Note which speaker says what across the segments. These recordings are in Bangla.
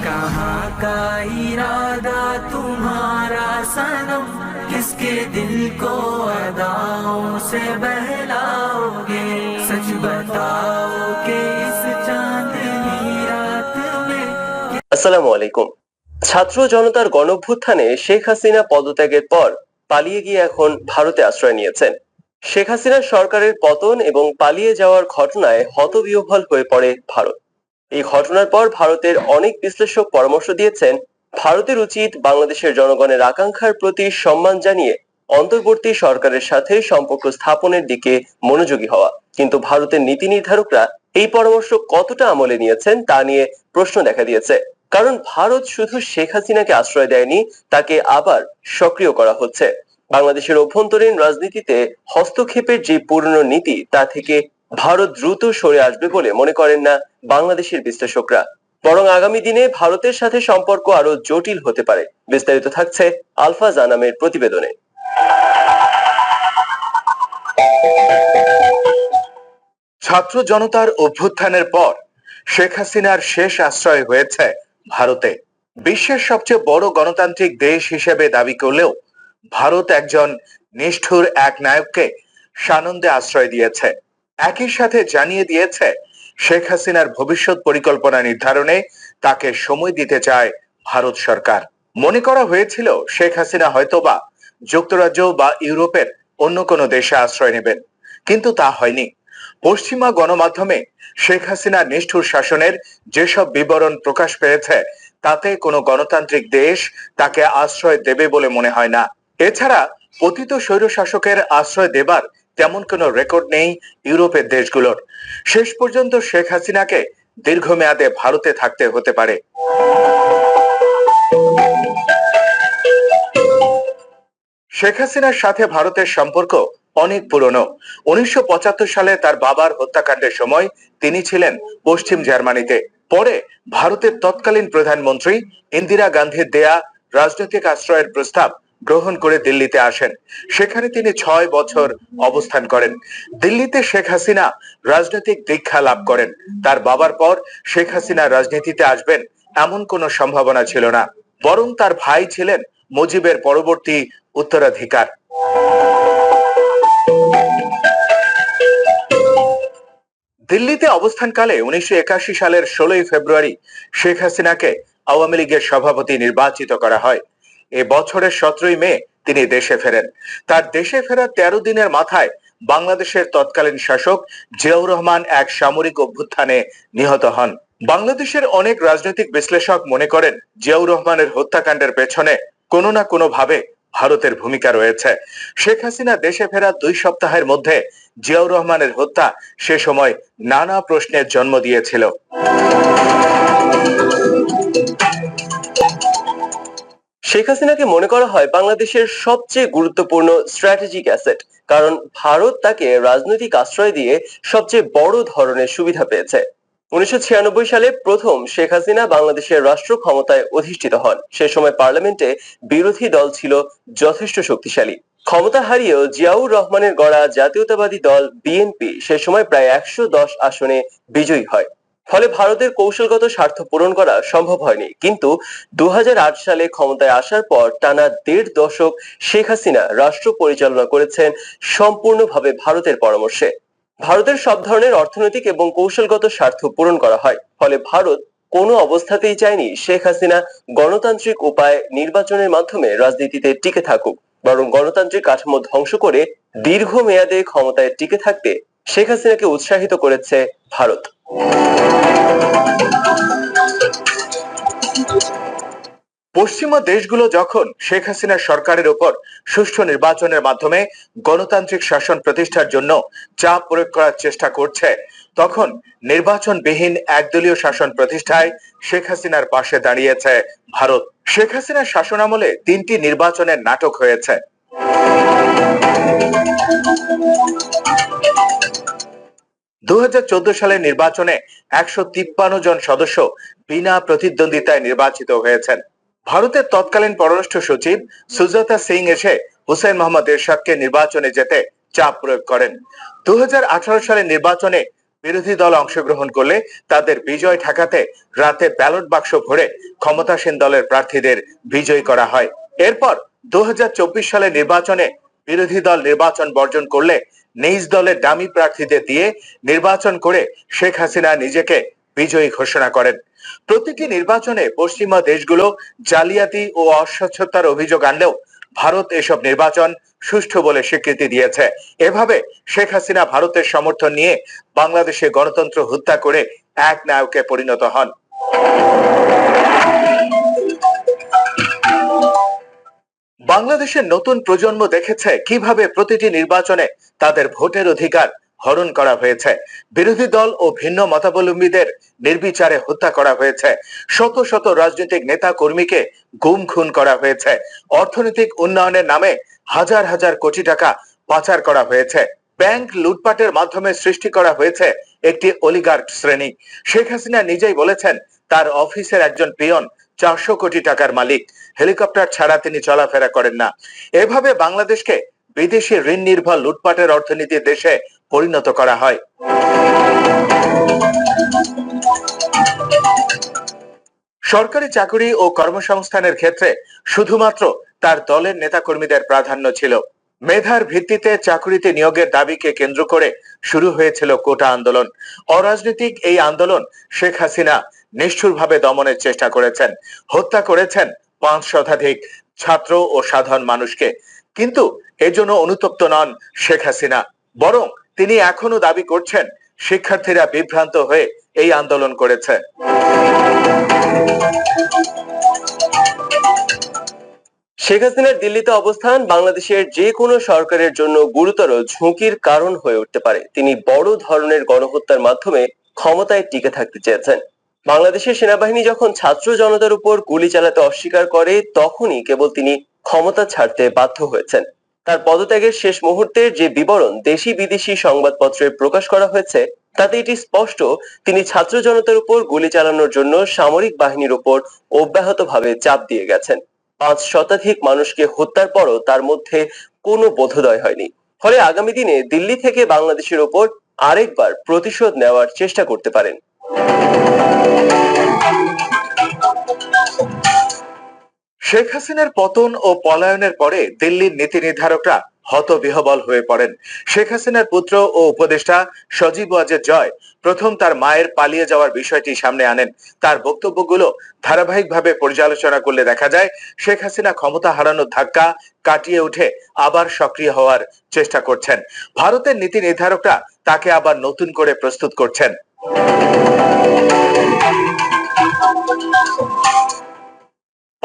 Speaker 1: कहाँ का इरादा तुम्हारा सनम किसके दिल को अदाओं से बहलाओगे सच बताओ कि इस चांदनी रात में
Speaker 2: আসসালামু আলাইকুম ছাত্র জনতার গণভ্যুত্থানে শেখ হাসিনা পদত্যাগের পর পালিয়ে গিয়ে এখন ভারতে আশ্রয় নিয়েছেন শেখ হাসিনার সরকারের পতন এবং পালিয়ে যাওয়ার ঘটনায় হতবিহ্বল হয়ে পড়ে ভারত এই ঘটনার পর ভারতের অনেক বিশ্লেষক পরামর্শ দিয়েছেন, ভারতের উচিত বাংলাদেশের জনগণের আকাঙ্ক্ষার প্রতি সম্মান জানিয়ে অন্তর্বর্তী সরকারের সাথে সম্পর্ক স্থাপনের দিকে মনোযোগী হওয়া। কিন্তু ভারতের নীতি নির্ধারকরা এই পরামর্শ কতটা আমলে নিয়েছেন তা নিয়ে প্রশ্ন দেখা দিয়েছে। কারণ ভারত শুধু শেখ হাসিনাকে আশ্রয় দেয়নি, তাকে আবার সক্রিয় করা হচ্ছে। বাংলাদেশের অভ্যন্তরীণ রাজনীতিতে হস্তক্ষেপের যে পুরনো নীতি, তা থেকে ভারত দ্রুত সরে আসবে বলে মনে করেন না বাংলাদেশের বিশ্লেষকরা। বরং আগামী দিনে ভারতের সাথে সম্পর্ক আরও জটিল হতে পারে। বিস্তারিত থাকছে আলফা জানামের প্রতিবেদনে।
Speaker 3: ছাত্র জনতার অভ্যুত্থানের পর শেখ হাসিনার শেষ আশ্রয় হয়েছে ভারতে। বিশ্বের সবচেয়ে বড় গণতান্ত্রিক দেশ হিসেবে দাবি করলেও ভারত একজন নিষ্ঠুর এক নায়ককে সানন্দে আশ্রয় দিয়েছে। একই সাথে জানিয়ে দিয়েছে, শেখ হাসিনার ভবিষ্যৎ পরিকল্পনা নির্ধারণে তাকে সময় দিতে চায় ভারত সরকার। মনে করা হয়েছিল, শেখ হাসিনা হয়তোবা যুক্তরাজ্য বা ইউরোপের অন্য কোনো দেশে আশ্রয় নেবেন, কিন্তু তা হয়নি। পশ্চিমা গণমাধ্যমে শেখ হাসিনা নিষ্ঠুর শাসনের যেসব বিবরণ প্রকাশ পেয়েছে, তাতে কোনো গণতান্ত্রিক দেশ তাকে আশ্রয় দেবে বলে মনে হয় না। এছাড়া পতিত স্বৈরশাসকের আশ্রয় দেবার তেমন কোনো রেকর্ড নেই ইউরোপের দেশগুলোর। শেষ পর্যন্ত শেখ হাসিনাকে দীর্ঘমেয়াদে ভারতে থাকতে হতে পারে। শেখ হাসিনার সাথে ভারতের সম্পর্ক অনেক পুরনো। উনিশশো পঁচাত্তর সালে তার বাবার হত্যাকাণ্ডের সময় তিনি ছিলেন পশ্চিম জার্মানিতে। পরে ভারতের তৎকালীন প্রধানমন্ত্রী ইন্দিরা গান্ধীর দেয়া রাজনৈতিক আশ্রয়ের প্রস্তাব গ্রহণ করে দিল্লিতে আসেন। সেখানে তিনি ছয় বছর অবস্থান করেন। দিল্লিতে শেখ হাসিনা রাজনৈতিক দীক্ষা লাভ করেন। তার বাবার পর শেখ হাসিনা রাজনীতিতে আসবেন এমন কোনো সম্ভাবনা ছিল না। বরং তার ভাই ছিলেন মুজিবের পরবর্তী উত্তরাধিকার। দিল্লিতে অবস্থানকালে উনিশশো একাশি সালের ষোলোই ফেব্রুয়ারি শেখ হাসিনাকে আওয়ামী লীগের সভাপতি নির্বাচিত করা হয়। এ বছরের সতেরোই মে তিনি দেশে ফেরেন। তার দেশে ফেরার তেরো দিনের মাথায় বাংলাদেশের তৎকালীন শাসক জিয়াউর রহমান এক সামরিক অভ্যুত্থানে নিহত হন। বাংলাদেশের অনেক রাজনৈতিক বিশ্লেষক মনে করেন, জিয়াউর রহমানের হত্যাকাণ্ডের পেছনে কোনো না কোনো ভাবে ভারতের ভূমিকা রয়েছে। শেখ হাসিনা দেশে ফেরার দুই সপ্তাহের মধ্যে জিয়াউর রহমানের হত্যা সে সময় নানা প্রশ্নের জন্ম দিয়েছিল।
Speaker 2: শেখ হাসিনাকে মনে করা হয় বাংলাদেশের সবচেয়ে গুরুত্বপূর্ণ স্ট্র্যাটেজিক অ্যাসেট কারণ ভারত তাকে রাজনৈতিক আশ্রয় দিয়ে সবচেয়ে বড় ধরনের সুবিধা পেয়েছে। উনিশশো ছিয়ানব্বই সালে প্রথম শেখ হাসিনা বাংলাদেশের রাষ্ট্র ক্ষমতায় অধিষ্ঠিত হন। সে সময় পার্লামেন্টে বিরোধী দল ছিল যথেষ্ট শক্তিশালী। ক্ষমতা হারিয়েও জিয়াউর রহমানের গড়া জাতীয়তাবাদী দল বিএনপি সে সময় প্রায় একশো দশ আসনে বিজয়ী হয়। ফলে ভারতের কৌশলগত স্বার্থ পূরণ করা সম্ভব হয়নি। কিন্তু দু সালে ক্ষমতায় আসার পর টানা দেড় দশক শেখ হাসিনা রাষ্ট্র পরিচালনা করেছেন সম্পূর্ণভাবে ভারতের পরামর্শে। ভারতের সব ধরনের অর্থনৈতিক এবং কৌশলগত স্বার্থ পূরণ করা হয়। ফলে ভারত কোনো অবস্থাতেই চায়নি শেখ হাসিনা গণতান্ত্রিক উপায়ে নির্বাচনের মাধ্যমে রাজনীতিতে টিকে থাকুক। বরং গণতান্ত্রিক কাঠামো ধ্বংস করে দীর্ঘমেয়াদে ক্ষমতায় টিকে থাকতে শেখ হাসিনাকে উৎসাহিত করেছে ভারত।
Speaker 3: পশ্চিমা দেশগুলো যখন শেখ হাসিনা সরকারের উপর সুষ্ঠু নির্বাচনের মাধ্যমে গণতান্ত্রিক শাসন প্রতিষ্ঠার জন্য চাপ প্রয়োগ করার চেষ্টা করছে, তখন নির্বাচনবিহীন একদলীয় শাসন প্রতিষ্ঠায় শেখ হাসিনার পাশে দাঁড়িয়েছে ভারত। শেখ হাসিনার শাসনামলে তিনটি নির্বাচনের নাটক হয়েছে। দু সালের নির্বাচনে একশো তিপ্পান্ন জন সদস্য বিনা প্রতিদ্বন্দ্বিতায় নির্বাচিত হয়েছেন। ভারতের তৎকালীন পররাষ্ট্র সচিব সুজাতা সিং এসে হুসেন মোহাম্মদ এরশাদকে নির্বাচনে যেতে চাপ প্রয়োগ করেন। দু সালের নির্বাচনে বিরোধী দল অংশগ্রহণ করলে তাদের বিজয় ঠেকাতে রাতে ব্যালট বাক্স ভরে ক্ষমতাসীন দলের প্রার্থীদের বিজয়ী করা হয়। এরপর দু সালে নির্বাচনে বিরোধী দল নির্বাচন বর্জন করলে নিজ দলের দামি প্রার্থীদের দিয়ে নির্বাচন করে শেখ হাসিনা নিজেকে বিজয়ী ঘোষণা করেন। প্রতিটি নির্বাচনে পশ্চিমা দেশগুলো জালিয়াতি ও অস্বচ্ছতার অভিযোগ আনলেও ভারত এসব নির্বাচন সুষ্ঠু বলে স্বীকৃতি দিয়েছে। এভাবে শেখ হাসিনা ভারতের সমর্থন নিয়ে বাংলাদেশে গণতন্ত্র হত্যা করে এক নায়কে পরিণত হন। বাংলাদেশের নতুন প্রজন্ম দেখেছে কীভাবে প্রতিটি নির্বাচনে তাদের ভোটের অধিকার হরণ করা হয়েছে। বিরোধী দল ও ভিন্ন মতাবলম্বীদের নির্বিচারে হত্যা করা হয়েছে। শত শত রাজনৈতিক নেতা কর্মীকে গুম খুন করা হয়েছে। অর্থনৈতিক উন্নয়নের নামে হাজার হাজার কোটি টাকা পাচার করা হয়েছে। ব্যাংক লুটপাটের মাধ্যমে সৃষ্টি করা হয়েছে একটি অলিগার্ক শ্রেণি। শেখ হাসিনা নিজেই বলেছেন, তার অফিসের একজন পিয়ন চারশো কোটি টাকার মালিক। হেলিকপ্টার ছাড়া তিনি চলাফেরা করেন না। এভাবে বাংলাদেশকে বিদেশি ঋণ নির্ভর লুটপাটের অর্থনীতির দেশে পরিণত করা হয়। সরকারি চাকরি ও কর্মসংস্থানের ক্ষেত্রে শুধুমাত্র তার দলের নেতাকর্মীদের প্রাধান্য ছিল। মেধার ভিত্তিতে চাকরিতে নিয়োগের দাবিকে কেন্দ্র করে শুরু হয়েছিল কোটা আন্দোলন। অরাজনৈতিক এই আন্দোলন শেখ হাসিনা নিষ্ঠুরভাবে দমনের চেষ্টা করেছেন। হত্যা করেছেন পাঁচ শতাধিক ছাত্র ও সাধারণ মানুষকে। কিন্তু এজন্য অনুতপ্ত নন শেখ হাসিনা। বরং তিনি এখনও দাবি করছেন, শিক্ষার্থীরা বিভ্রান্ত হয়ে এই আন্দোলন করেছে।
Speaker 2: শেখ হাসিনার দিল্লিতে অবস্থান বাংলাদেশের যে কোনো সরকারের জন্য গুরুতর ঝুঁকির কারণ হয়ে উঠতে পারে। তিনি বড় ধরনের গণহত্যার মাধ্যমে ক্ষমতায় টিকে থাকতে চেয়েছেন। বাংলাদেশের সেনাবাহিনী যখন ছাত্র জনতার উপর গুলি চালাতে অস্বীকার করে, তখনই কেবল তিনি ক্ষমতা ছাড়তে বাধ্য হয়েছেন। তার পদত্যাগের শেষ মুহূর্তের যে বিবরণ দেশি বিদেশি সংবাদপত্রে প্রকাশ করা হয়েছে, তাতে এটি স্পষ্ট, তিনি ছাত্র জনতার উপর গুলি চালানোর জন্য সামরিক বাহিনীর উপর অব্যাহতভাবে চাপ দিয়ে গেছেন। পাঁচ শতাধিক মানুষকে হত্যার পরও তার মধ্যে কোনো বোধোদয় হয়নি। ফলে আগামী দিনে দিল্লি থেকে বাংলাদেশের ওপর আরেকবার প্রতিশোধ নেওয়ার চেষ্টা করতে পারেন।
Speaker 3: শেখ হাসিনার পতন ও পলায়নের পরে দিল্লির নীতি নির্ধারকরা হতবিহবল হয়ে পড়েন। শেখ হাসিনার পুত্র ও উপদেষ্টা সজীব ওয়াজেদ জয় প্রথম তার মায়ের পালিয়ে যাওয়ার বিষয়টি সামনে আনেন। তার বক্তব্যগুলো ধারাবাহিকভাবে পর্যালোচনা করলে দেখা যায়, শেখ হাসিনা ক্ষমতা হারানোর ধাক্কা কাটিয়ে উঠে আবার সক্রিয় হওয়ার চেষ্টা করছেন। ভারতের নীতি নির্ধারকরা তাকে আবার নতুন করে প্রস্তুত করছেন।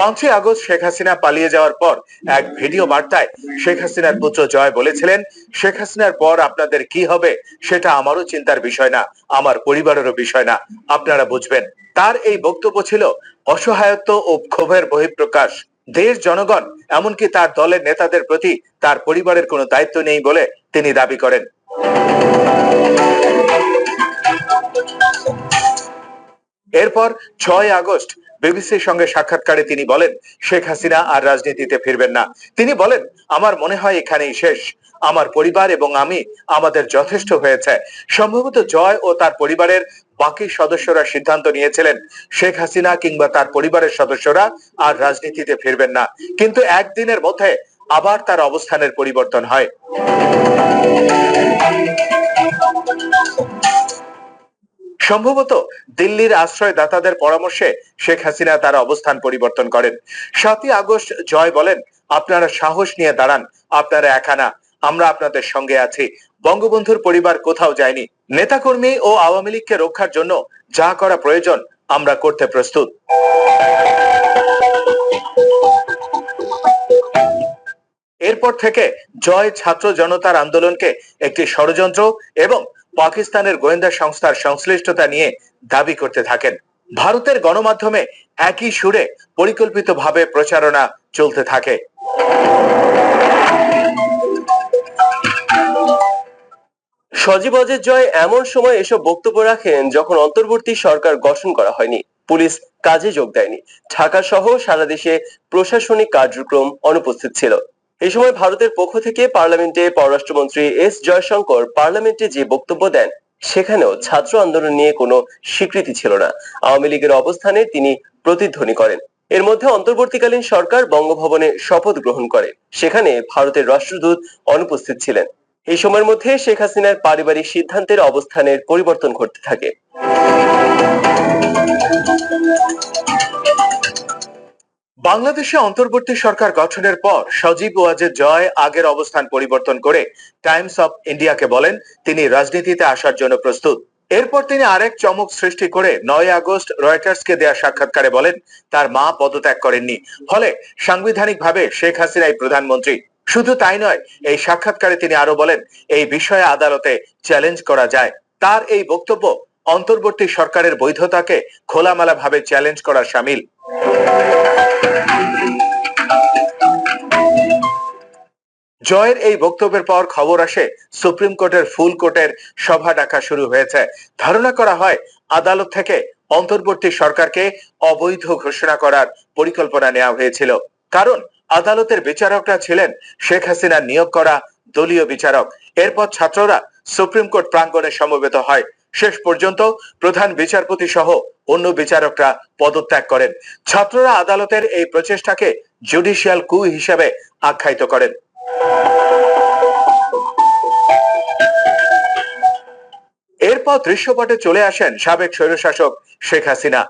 Speaker 3: পাঁচই আগস্ট শেখ হাসিনা পালিয়ে যাওয়ার পর এক ভিডিও বার্তায় শেখ হাসিনার পুত্র জয় বলেছিলেন, শেখ হাসিনার পর আপনাদের কি হবে সেটা আমারও চিন্তার বিষয় না, আমার পরিবারেরও বিষয় না। আপনারা বুঝবেন, তার এই বক্তব্য ছিল, অসহায়ত্ব ও ক্ষোভের বহিঃপ্রকাশ। দেশ, জনগণ, এমনকি তার দলের নেতাদের প্রতি তার পরিবারের কোনো দায়িত্ব নেই বলে তিনি দাবি করেন। এরপর ছয় আগস্ট বিবিসির সঙ্গে সাক্ষাৎকারে তিনি বলেন, শেখ হাসিনা আর রাজনীতিতে ফিরবেন না। তিনি বলেন, আমার মনে হয় এখানেই শেষ। আমার পরিবার এবং আমি আমাদের যথেষ্ট হয়েছে। সম্ভবত জয় ও তার পরিবারের বাকি সদস্যরা সিদ্ধান্ত নিয়েছিলেন, শেখ হাসিনা কিংবা তার পরিবারের সদস্যরা আর রাজনীতিতে ফিরবেন না। কিন্তু একদিনের মধ্যে আবার তার অবস্থানের পরিবর্তন হয়। সম্ভবত দিল্লির আশ্রয়দাতাদের পরামর্শে শেখ হাসিনা তার অবস্থান পরিবর্তন করেন। সাতই আগস্ট জয় বলেন, আপনারা সাহস নিয়ে দাঁড়ান, আপনারা একানা আমরা আপনাদের সঙ্গে আছি। বঙ্গবন্ধুর পরিবার কোথাও যায়নি। নেতাকর্মী ও আওয়ামী লীগকে রক্ষার জন্য যা করা প্রয়োজন, আমরা করতে প্রস্তুত। এরপর থেকে জয় ছাত্র জনতার আন্দোলনকে একটি ষড়যন্ত্র এবং পাকিস্তানের গোয়েন্দা সংস্থার সংশ্লিষ্টতা নিয়ে দাবি করতে থাকেন। ভারতের গণমাধ্যমে একই সুরে পরিকল্পিতভাবে প্রচারণা চলতে থাকে।
Speaker 2: সজীব অজের জয় এমন সময় এসব বক্তব্য রাখেন যখন অন্তর্বর্তী সরকার গঠন করা হয়নি। পুলিশ কাজে যোগ দেয়নি। ঢাকা সহ সারা দেশে প্রশাসনিক কার্যক্রম অনুপস্থিত ছিল। এই সময় ভারতের পক্ষ থেকে পার্লামেন্টে পররাষ্ট্রমন্ত্রী এস জয়শঙ্কর পার্লামেন্টে যে বক্তব্য দেন, সেখানেও ছাত্র আন্দোলন নিয়ে কোনো স্বীকৃতি ছিল না। আওয়ামী লীগের অবস্থানে তিনি প্রতিধ্বনি করেন। এর মধ্যে অন্তর্বর্তীকালীন সরকার বঙ্গভবনে শপথ গ্রহণ করে। সেখানে ভারতের রাষ্ট্রদূত অনুপস্থিত ছিলেন। এই সময়ের মধ্যে শেখ হাসিনার পারিবারিক সিদ্ধান্তের অবস্থানের পরিবর্তন ঘটতে থাকে।
Speaker 3: বাংলাদেশে অন্তর্বর্তী সরকার গঠনের পর সজীব ওয়াজেদ জয় আগের অবস্থান পরিবর্তন করে টাইমস অফ ইন্ডিয়াকে বলেন তিনি রাজনীতিতে আসার জন্য প্রস্তুত। এরপর তিনি আরেক চমক সৃষ্টি করে নয় আগস্ট রয়টার্সকে দেয়া সাক্ষাৎকারে বলেন, তার মা পদত্যাগ করেননি। ফলে সাংবিধানিকভাবে শেখ হাসিনাই প্রধানমন্ত্রী। শুধু তাই নয়, এই সাক্ষাৎকারে তিনি আরও বলেন, এই বিষয়ে আদালতে চ্যালেঞ্জ করা যায়। তার এই বক্তব্য অন্তর্বর্তী সরকারের বৈধতাকে খোলামেলা ভাবে চ্যালেঞ্জ করার সামিল। জয়ের এই বক্তব্যের পর খবর আসে, সুপ্রিম কোর্টের ফুল কোর্টের সভা ডাকা শুরু হয়েছে। ধারণা করা হয়, আদালত থেকে অন্তর্বর্তী সরকারকে অবৈধ ঘোষণা করার পরিকল্পনা নেওয়া হয়েছিল। কারণ, আদালতের বিচারকরা ছিলেন শেখ হাসিনা নিয়োগ করা দলীয় বিচারক। এরপর ছাত্ররা সুপ্রিম কোর্ট প্রাঙ্গণে সমবেত হয়। শেষ পর্যন্ত প্রধান বিচারপতি সহ অন্য বিচারকরা পদত্যাগ করেন। ছাত্ররা আদালতের এই প্রচেষ্টাকে জুডিশিয়াল কু হিসেবে আখ্যায়িত করেন। you. এরপর দৃশ্যপটে চলে আসেন সাবেক স্বৈরশাসক শেখ হাসিনা।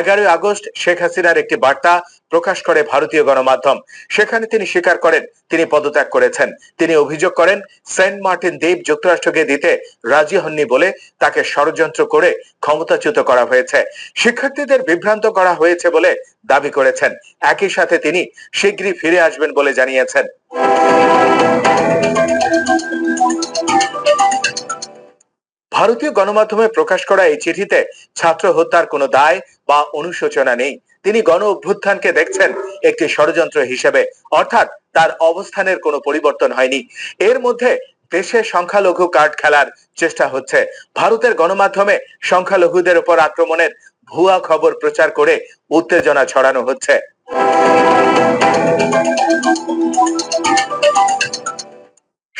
Speaker 3: এগারোই আগস্ট শেখ হাসিনার একটি বার্তা প্রকাশ করে ভারতীয় গণমাধ্যম। সেখানে তিনি স্বীকার করেন, তিনি পদত্যাগ করেছেন। তিনি অভিযোগ করেন, সেন্ট মার্টিন দ্বীপ যুক্তরাষ্ট্রকে দিতে রাজি হননি বলে তাকে ষড়যন্ত্র করে ক্ষমতাচ্যুত করা হয়েছে। শিক্ষার্থীদের বিভ্রান্ত করা হয়েছে বলে দাবি করেছেন। একই সাথে তিনি শীঘ্রই ফিরে আসবেন বলে জানিয়েছেন। ভারতীয় গণমাধ্যমে প্রকাশ করা এই চিঠিতে ছাত্র হত্যার কোনো দায় বা অনুশোচনা নেই। তিনি গণ অভ্যুত্থানকে দেখছেন একটি ষড়যন্ত্র হিসেবে, অর্থাৎ তার অবস্থানের কোনো পরিবর্তন হয়নি। এর মধ্যে দেশে সংখ্যালঘু কার্ড খেলার চেষ্টা হচ্ছে। ভারতের গণমাধ্যমে সংখ্যালঘুদের উপর আক্রমণের ভুয়া খবর প্রচার করে উত্তেজনা ছড়ানো হচ্ছে।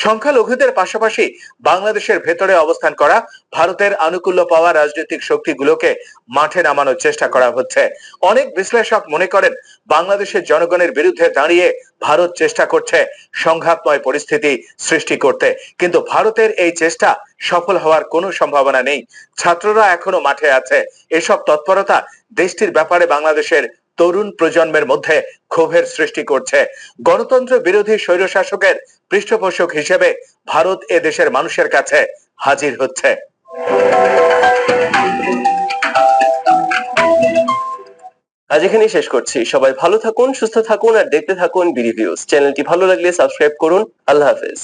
Speaker 3: সংখ্যালঘুদের পাশাপাশি বাংলাদেশের ভেতরে অবস্থান করা ভারতের আনুকূল্য পাওয়া রাজনৈতিক শক্তিগুলোকে মাঠে নামানোর চেষ্টা করা হচ্ছে। অনেক বিশ্লেষক মনে করেন, বাংলাদেশের জনগণের বিরুদ্ধে দাঁড়িয়ে ভারত চেষ্টা করছে সংঘাতময় পরিস্থিতি সৃষ্টি করতে। কিন্তু ভারতের এই চেষ্টা সফল হওয়ার কোনো সম্ভাবনা নেই। ছাত্ররা এখনও মাঠে আছে। এসব তৎপরতা দেশটির ব্যাপারে বাংলাদেশের তরুণ প্রজন্মের মধ্যে ক্ষোভের সৃষ্টি করছে। গণতন্ত্র বিরোধী স্বৈরশাসকের পৃষ্ঠপোষক হিসেবে ভারত এ দেশের মানুষের কাছে হাজির হচ্ছে।
Speaker 2: আজ এখানেই শেষ করছি। সবাই ভালো থাকুন, সুস্থ থাকুন, আর দেখতে থাকুন বিডি ভিউজ। চ্যানেলটি ভালো লাগলে সাবস্ক্রাইব করুন। আল্লাহ হাফেজ।